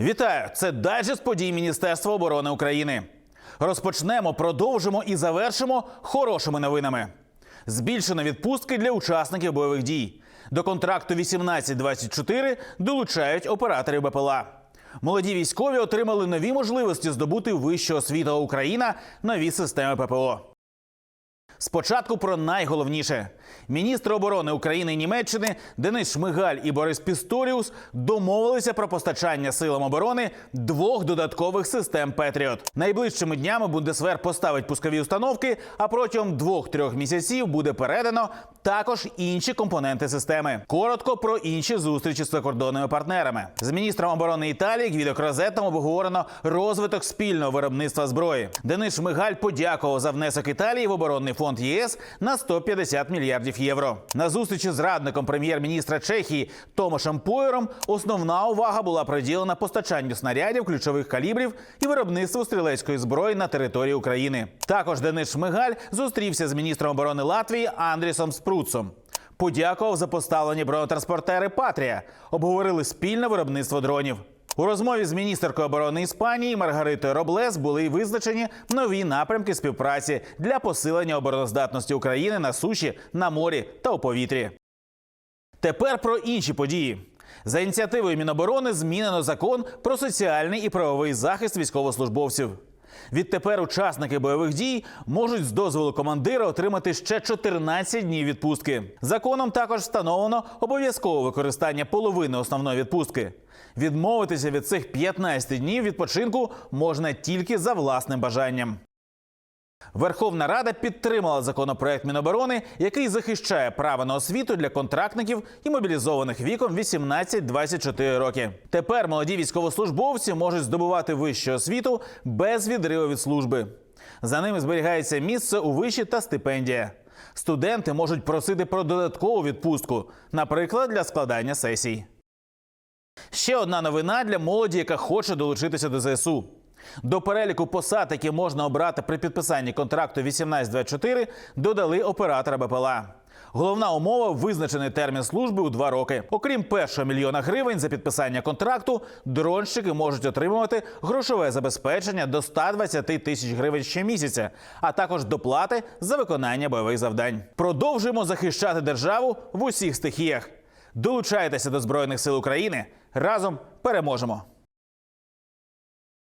Вітаю! Це дайджест подій Міністерства оборони України. Розпочнемо, продовжимо і завершимо хорошими новинами. Збільшено відпустки для учасників бойових дій. До контракту 18-24 долучають операторів БПЛА. Молоді військові отримали нові можливості здобути вищу освіту Україна, нові системи ППО. Спочатку про найголовніше: міністри оборони України і Німеччини Денис Шмигаль і Борис Пісторіус домовилися про постачання силам оборони двох додаткових систем Петріот. Найближчими днями Бундесвер поставить пускові установки, а протягом двох-трьох місяців буде передано також інші компоненти системи. Коротко про інші зустрічі з закордонними партнерами. З міністром оборони Італії Гвідо Крозетом обговорено розвиток спільного виробництва зброї. Денис Шмигаль подякував за внесок Італії в оборонний фонд ЄС на 150 мільярдів євро. На зустрічі з радником прем'єр-міністра Чехії Томашем Пойером основна увага була приділена постачанню снарядів ключових калібрів і виробництву стрілецької зброї на території України. Також Денис Шмигаль зустрівся з міністром оборони Латвії Андрісом Спруцом. Подякував за поставлені бронетранспортери Патрія. Обговорили спільне виробництво дронів. У розмові з міністеркою оборони Іспанії Маргаритою Роблес були визначені нові напрямки співпраці для посилення обороноздатності України на суші, на морі та у повітрі. Тепер про інші події. За ініціативою Міноборони змінено закон про соціальний і правовий захист військовослужбовців. Відтепер учасники бойових дій можуть з дозволу командира отримати ще 14 днів відпустки. Законом також встановлено обов'язкове використання половини основної відпустки. Відмовитися від цих 15 днів відпочинку можна тільки за власним бажанням. Верховна Рада підтримала законопроект Міноборони, який захищає право на освіту для контрактників і мобілізованих віком 18-24 роки. Тепер молоді військовослужбовці можуть здобувати вищу освіту без відриву від служби. За ними зберігається місце у виші та стипендія. Студенти можуть просити про додаткову відпустку, наприклад, для складання сесій. Ще одна новина для молоді, яка хоче долучитися до ЗСУ. До переліку посад, які можна обрати при підписанні контракту 1824, додали оператора БПЛА. Головна умова визначений термін служби у два роки. Окрім першого мільйона гривень за підписання контракту, дронщики можуть отримувати грошове забезпечення до 120 тисяч гривень щомісяця, а також доплати за виконання бойових завдань. Продовжуємо захищати державу в усіх стихіях. Долучайтеся до збройних сил України. Разом переможемо.